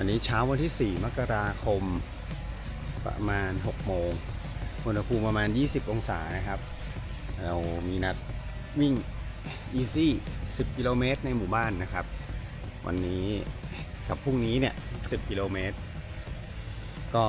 วันนี้เช้าวันที่ 4 มกราคม ประมาณ 6 โมงอุณหภูมิประมาณ 20 องศานะครับ เรามีนัดวิ่ง Easy 10 กิโลเมตรในหมู่บ้านนะครับ วันนี้กับพรุ่งนี้เนี่ย 10 กิโลเมตร ก็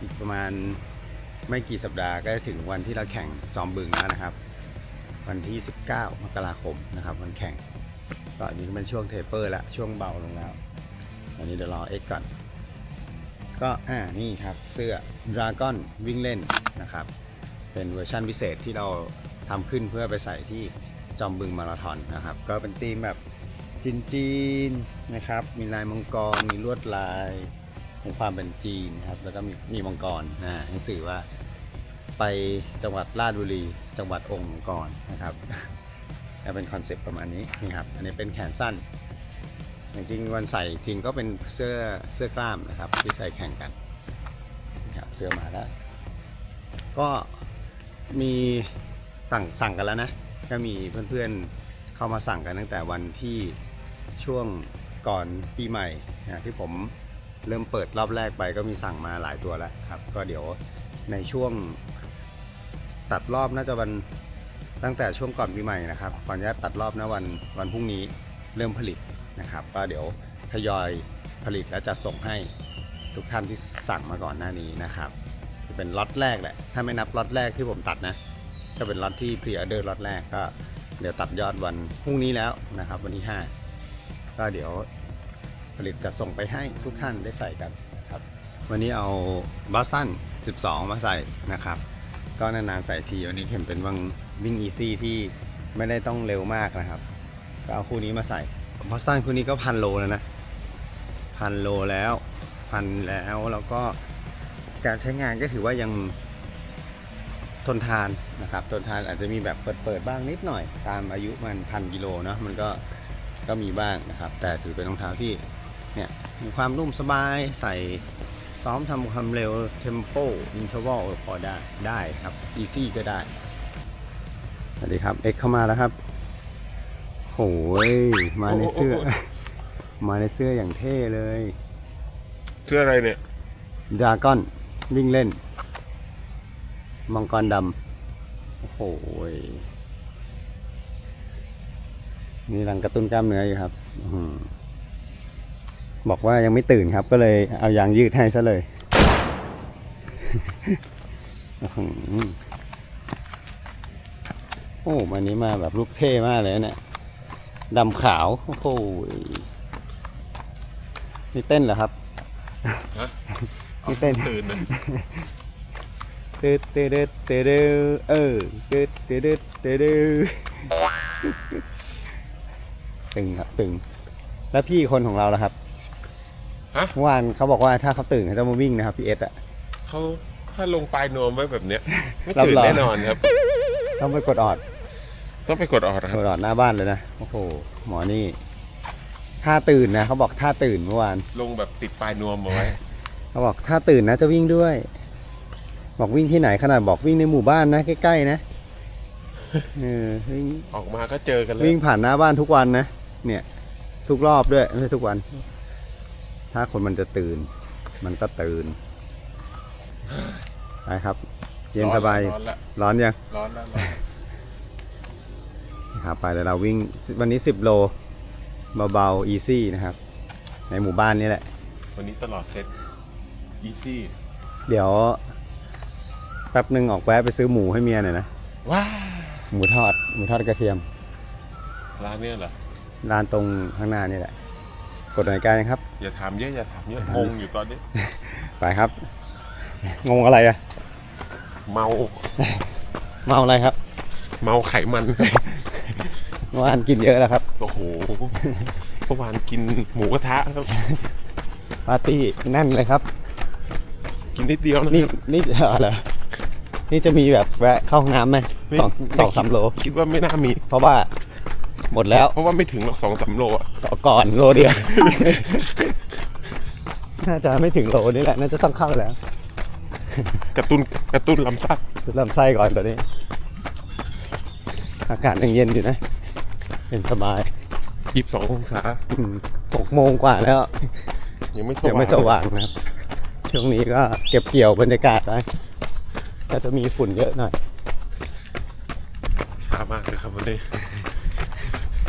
อีกประมาณไม่กี่สัปดาห์ก็จะถึงวันที่เราแข่งจอมบึงแล้วนะครับ วันที่ 19 มกราคมนะครับ วันแข่งก็อันนี้ก็เป็นช่วงเทเปอร์แล้วช่วงเบาลงแล้ว อันนี้เดี๋ยวรอเอ็กก่อน ก็อ่านี่ครับเสื้อ Dragon วิ่งเล่นนะครับ เป็นเวอร์ชันพิเศษที่เราทำขึ้นเพื่อไปใส่ที่จอมบึงมาราธอนนะครับ ก็เป็นธีมแบบจีนจีนๆนะครับ มีลายมังกร มีลวดลายของความเป็นจีนครับ แล้วก็มีมีมังกรนะให้สื่อว่าไปจังหวัดราชบุรี จังหวัดองค์มังกรนะครับจะเป็นคอนเซปต์ประมาณนี้นี่ครับ อันนี้เป็นแขนสั้น จริงวันใส่จริงก็เป็นเสื้อเสื้อกล้ามนะครับ ที่ใส่แข่งกันนะครับเสื้อมาแล้ว ก็มีสั่งสั่งกันแล้วนะ ก็มีเพื่อนๆเข้ามาสั่งกันตั้งแต่วันที่ช่วงก่อนปีใหม่นะที่ผมเริ่มเปิดรอบแรกไปก็มีสั่งมาหลายตัวแล้วครับ ก็เดี๋ยวในช่วงตัดรอบน่าจะวันตั้งแต่ช่วงก่อนปีใหม่นะครับก่อนจะตัดรอบนะวันวันพรุ่งนี้ เริ่มผลิตนะครับ ก็เดี๋ยวทยอยผลิตแล้วจะส่งให้ทุกท่านที่สั่งมาก่อนหน้านี้นะครับจะเป็นล็อตแรกแหละถ้าไม่นับล็อตแรกที่ผมตัดนะก็เป็นล็อตที่พรีออเดอร์ล็อตแรกก็เดี๋ยวตัดยอดวันพรุ่งนี้แล้วนะครับวันที่ 5 ก็เดี๋ยวผลิตจะส่งไปให้ทุกท่านได้ใส่กันครับวันนี้เอาบัสตัน 12 มาใส่นะครับ ก็นานๆใส่ทีวันนี้เข็มเป็นวังวิ่งอีซี่ที่ไม่ได้ต้องเร็วมากนะครับ ก็เอาคู่นี้มาใส่ บัสตันคู่นี้ก็พันโลแล้วนะพันโลแล้วพันแล้วแล้วก็การใช้งานก็ถือว่ายังทนทานนะครับทนทานอาจจะมีแบบเปิดๆบ้างนิดหน่อย ตามอายุมันพันกิโลเนาะมันก็ก็มีบ้างนะครับ แต่ถือเป็นรองเท้าที่เนี่ยมีความนุ่มสบายใส่ซ้อมทำความเร็วเทมโปอินเทอร์วัลพอได้ได้ครับอีซี่ก็ได้สวัสดีครับเอ็กเข้ามาแล้วครับ โอ้ยมาในเสื้อ มาในเสื้ออย่างเท่เลยเสื้ออะไรเนี่ย ดราก้อนวิ่งเล่น มังกรดำ โอ้โหยนี่รังกระตุ้นกล้ามเนื้ออยู่ครับอื้อหือบอกว่ายังไม่ตื่นครับ ก็เลยเอายางยืดให้ซะเลยอื้อหือโอ้วันนี้มาแบบรูปเท่มากเลยนะเนี่ย ดำขาว โอ้โหยนี่เต้นเหรอครับฮะนี่เต้น ตื่นนะตืดตืดตืดตืดเออตืดตืดตืดตึงครับตึง แล้วพี่คนของเราล่ะครับฮะเมื่อวานเขาบอกว่าถ้าเขาตื่นเขาจะมาวิ่งนะครับพี่เอสอะเขาถ้าลงปลายนวมไว้แบบเนี้ยไม่รับตื่นรองแน่นอนครับ ต้องไปกดออด ต้องไปกดออดคกรับดออดหน้าบ้านเลยนะ โอ้โห หมอนี่ท่าตื่นนะเขาบอกท่าตื่นเมื่อวาน ลงแบบติดปลายนวมเอาไว้เขาบอกท่าตื่นนะจะวิ่งด้วย บอกวิ่งที่ไหนขนาดบอกวิ่งในหมู่บ้านนะใกล้ๆนะเออวิ่งออกมาก็เจอกันแล้ววิ่งผ่านหน้าบ้านทุกวันนะเนี่ย ทุกรอบด้วยไม่ใช่ทุกวัน ถ้าคนมันจะตื่น มันก็ตื่นไปครับ เย็นสบายร้อนละร้อนยังร้อนละร้อนละ ครับไปเดี๋ยวเราวิ่งวันนี้ 10 โลเบาๆ easy นะครับ ในหมู่บ้านนี่แหละ วันนี้ตลอดเซตอีซี่เดี๋ยวแป๊บหนึ่งออกแวะไปซื้อหมูให้เมียหน่อยนะ ว้าหมูทอดหมูทอดกระเทียม ร้านเนี้ยเหรอ ร้านตรงข้างหน้านี่แหละ กดหน่อยกันครับ อย่าถามเยอะอย่าถามเยอะงงอยู่ตอนนี้ ไปครับ งงอะไรอะเมา เมาอะไรครับ เมาไขมันเมื่อวานกินเยอะแล้วครับโอ้โหเมื่อวานกินหมูกระทะครับปาร์ตี้แน่นเลยครับ กินนิดเดียวนะนี่นี่เหรอนี่จะมีแบบแวะเข้าห้องน้ำไหมไม่สองไม่สองสามโล คิดว่าไม่น่ามี เพราะว่าหมดแล้วเพราะว่าไม่ถึงหรอกสองสามโลอะก่อนโลเดียว น่าจะไม่ถึงโลนี่แหละ น่าจะต้องเข้าแล้วกระตุ้นกระตุ้นลำไส้จุดลำไส้ก่อนตอนนี้ อากาศยังเย็นอยู่นะ เป็นสบายยี่สิบสององศาอืมหกโมงกว่าแล้ว ยังไม่ยังไม่สว่างนะครับ ช่วงนี้ก็เก็บเกี่ยวบรรยากาศไว้ก็จะมีฝุ่นเยอะหน่อยช้ามากเลยครับวันนี้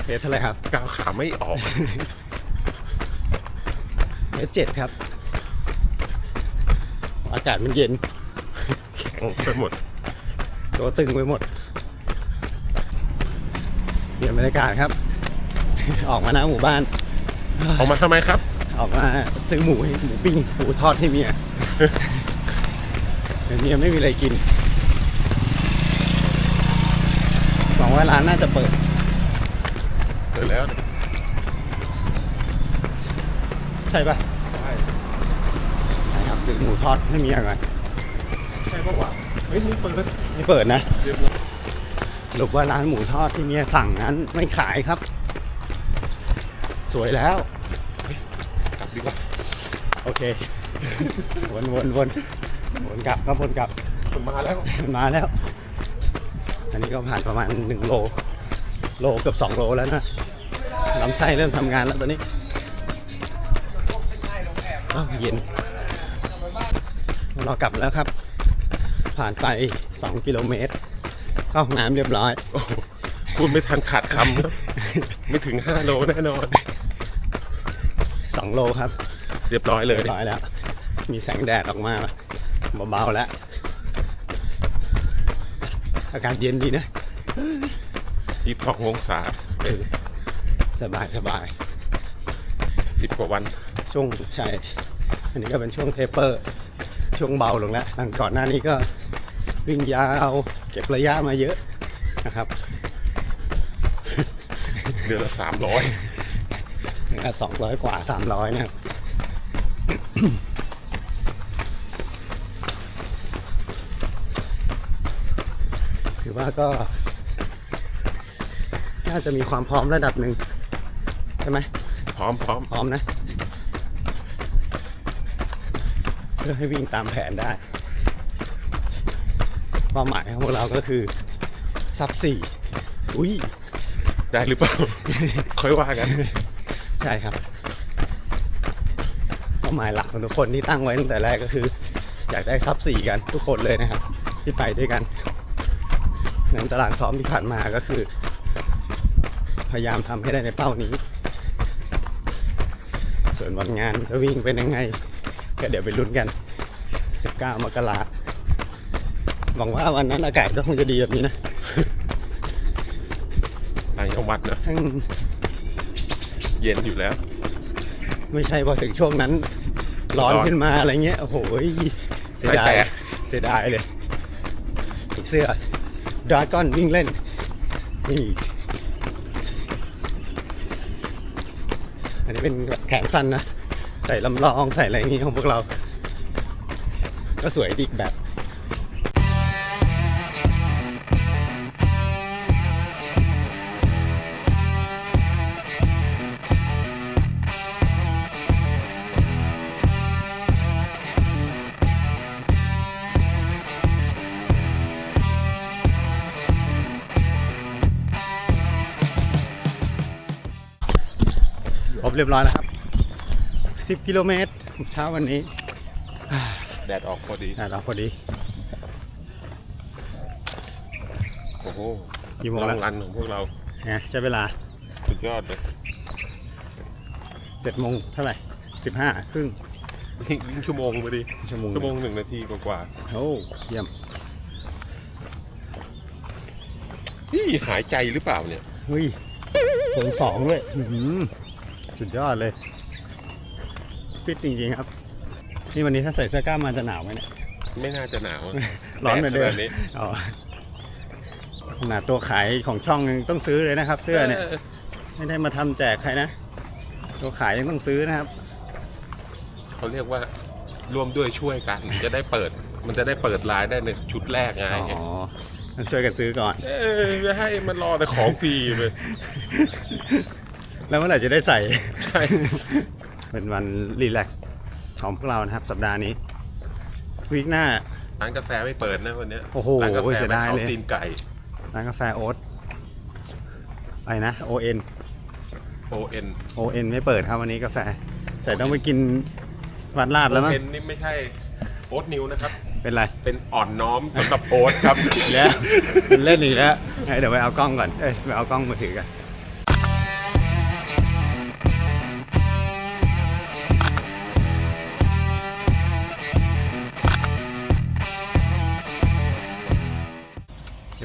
เพจเท่าไหร่ครับก้าวขาไม่ออกเพจเจ็ดครับ อากาศมันเย็นแข็งไปหมดตัวตึงไปหมด เปลี่ยนบรรยากาศครับ ออกมาหน้าหมู่บ้าน ออกมาทำไมครับ ออกมาซื้อหมูให้หมูปิ้งหมูทอดให้เมียเดี๋ยวเมียไม่มีอะไรกินหวังว่าร้านน่าจะเปิด เกิดแล้วเนี่ยใช่ปะใช่ใช่ครับซื้อหมูทอดให้เมียก่อนใช่ปะวะเฮ้ยนี่เปิดไม่เปิดนะเรียบร้อย สรุปว่าร้านหมูทอดที่เมียสั่งนั้นไม่ขายครับ สวยแล้ว กลับดีกว่า โอเค วนวนวนวนกลับครับวนกลับ มันมาแล้ว มาแล้ว อันนี้ก็ผ่านประมาณหนึ่งโล โลเกือบสองโลแล้วนะลำไส้เริ่มทำงานแล้วตอนนี้อ้าวเย็น เรากลับแล้วครับ ผ่านไป 2 กิโลเมตร เข้าห้องน้ำเรียบร้อยโอ้โหพูดไม่ทันขาดคำครับ ไม่ถึง5โลแน่นอน 2 โลครับเรียบร้อยเลยเรียบร้อยแล้ว มีแสงแดดออกมาเบาๆแล้ว อากาศเย็นดีนะ ยี่สิบสององศาสบายสบายสิบกว่าวันช่วงใช่อันนี้ก็เป็นช่วงเทปเปอร์ ช่วงเบาลงแล้วหลังก่อนหน้านี้ก็วิ่งยาว เก็บระยะมาเยอะนะครับเดือนละสามร้อยสองร้อยกว่าสามร้อยนะครับถือว่าก็ น่าจะมีความพร้อมระดับหนึ่งใช่ไหมพร้อมพร้อมพร้อมนะ เพื่อให้วิ่งตามแผนได้ เป้าหมายของพวกเราก็คือซับสี่อุ้ยได้หรือเปล่า ค่อยว่ากัน ใช่ครับ เป้าหมายหลักของทุกคนที่ตั้งไว้ตั้งแต่แรกก็คือ อยากได้ซับสี่กันทุกคนเลยนะครับ ที่ไปด้วยกันในตารางซ้อมที่ผ่านมาก็คือ พยายามทำให้ได้ในเป้านี้ ส่วนวันงานจะวิ่งเป็นยังไง ก็เดี๋ยวไปลุ้นกัน 19 มกรา หวังว่าวันนั้นอากาศก็คงจะดีแบบนี้นะต่างจังหวัดนะอืมเย็นอยู่แล้ว ไม่ใช่พอถึงช่วงนั้น ร้อนร้อนขึ้นมาอะไรเงี้ย โอ้โหเสียดาใส่ยแต่เสียดายเลยอีกเสื้อดราก้อนวิ่งเล่นนี่อันนี้เป็นแบบแขนสั้นนะ ใส่ลำลองใส่อะไรอย่างงี้ของพวกเรา ก็สวยดีอีกแบบ ครบเรียบร้อยแล้วครับ 10 กิโลเมตรเช้าวันนี้แดดออกพอดีอะเราพอดี โอ้โหกี่โมงลแล้อวงรันของพวกเรานะใช้เวลา สุดยอดเลย7โมงเท่าไหร่15ครึ่งวิ่งวิ่งชั่วโมงพอดี ชั่วโมงชั่วโมงหนึ่งนาทีกว่าโอ้เยี่ยมๆนี่หายใจหรือเปล่าเนี่ยเฮ้ยเกินสองด้วยอื้อหือ สุดยอดเลยฟิตจริงๆครับ นี่วันนี้ถ้าใส่เสื้อกล้ามมาจะหนาวไหมเนี่ย ไม่น่าจะหนาวร้อนเหมือนเดิแดมขนานี้อ๋อขนาดตัวขายของช่องยังต้องซื้อเลยนะครับ เสื้อเนี่ย ไม่ได้มาทำแจกใครนะ ตัวขายยังต้องซื้อนะครับ เขาเรียกว่าร่วมด้วยช่วยกัน จะได้เปิด มันจะได้เปิดไลน์ได้ในชุดแรกไงอ๋อต้องช่วยกันซื้อก่อน เออจะให้มันรอแต่ของฟรีเลย แล้วเมื่อไหร่จะได้ใส่ ใช่ เป็นวันรีแลกซ์ของพวกเรานะครับ สัปดาห์นี้วีคหน้า ร้านกาแฟไม่เปิดนะวันเนี้ยโอ้โหร้านกาแฟเสียดายเขาเลย ตีนไก่ ร้านกาแฟโอ๊ตอะไรนะ ON O N ON ไม่เปิดครับวันนี้กาแฟสส่ต้องไปกินวัดลาดแล้วมั้งเห็นนี่ไม่ใช่โอ๊ตนิวนะครับ เป็นไร เป็นอ่อนน้อมสำหรับโอ๊ตครับอีกแล้วมันเล่นอีกแล้วให้เดี๋ยวไปเอากล้องก่อน เอ้ยไปเอากล้องมือถือกัน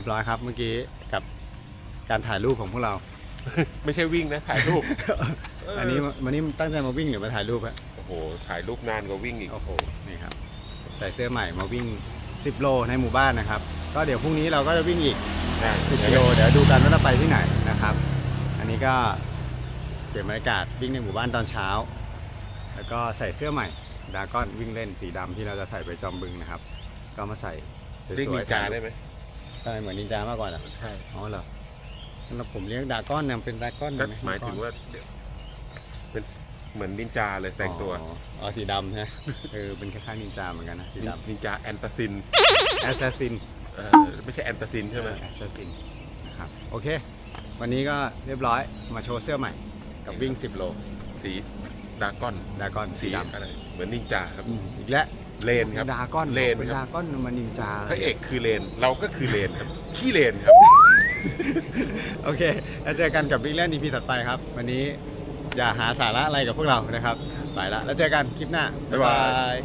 ยบร้อยครับเมื่อกี้กับการถ่ายรูปของพวกเรา ไม่ใช่วิ่งนะ ถ่ายรูป อันนี้วันนี้ตั้งใจมาวิ่งหรือมาถ่ายรูปฮะโอ้โห ถ่ายรูปนานกว่าวิ่งอีก โอ้โห นี่ครับ ใส่เสื้อใหม่มาวิ่ง 10 โลในหมู่บ้านนะครับ ก็เดี๋ยวพรุ่งนี้เราก็จะวิ่งอีก10กิโลเดี๋ยวดูกันว่าจะไปที่ไหนนะครับ อันนี้ก็เปลี่ยนบรรยากาศวิ่งในหมู่บ้านตอนเช้า แล้วก็ใส่เสื้อใหม่ดากอนวิ่งเล่นสีดำที่เราจะใส่ไปจอมบึงนะครับ ก็มาใส่สเรียกวนิยนๆจาได้ไหม ใช่เหมือนนินจามากกว่าเหรอใช่อ๋อเหรอแล้วผมเรียกดากอนเนี่ยเป็นดากอนก็ไหหมายถึงว่าเดี๋ยวเป็นเหมือนนินจาเลยแต่งตัวอ๋ออ๋อสีดำใช่ไหมเออเป็นคล้ายๆนินจาเหมือนกันนะสีดำนินจาแอนตาซินแอสซัสซินเออไม่ใช่แอนตาซินใช่ไหมแอสซัสซินนะครับโอเค วันนี้ก็เรียบร้อยมาโชว์เสื้อใหม่ กับวิ่ง 10 โล สี ดากอนดากอนสีสีดำอะไรเหมือนนินจาครับอืมอีกแล้วเลนครับ ดากอนเลนเป็นครัดาบกอนมันนินจาพระเอกคือเลนเราก็คือเลนครับขี้เลนครับ โอเคแล้วเจอกันกับบิ๊กแลนด์ EP ถัดไปครับ วันนี้อย่าหาสาระอะไรกับพวกเรานะครับไปละแล้วเจอกันคลิปหน้า บ๊ายบาย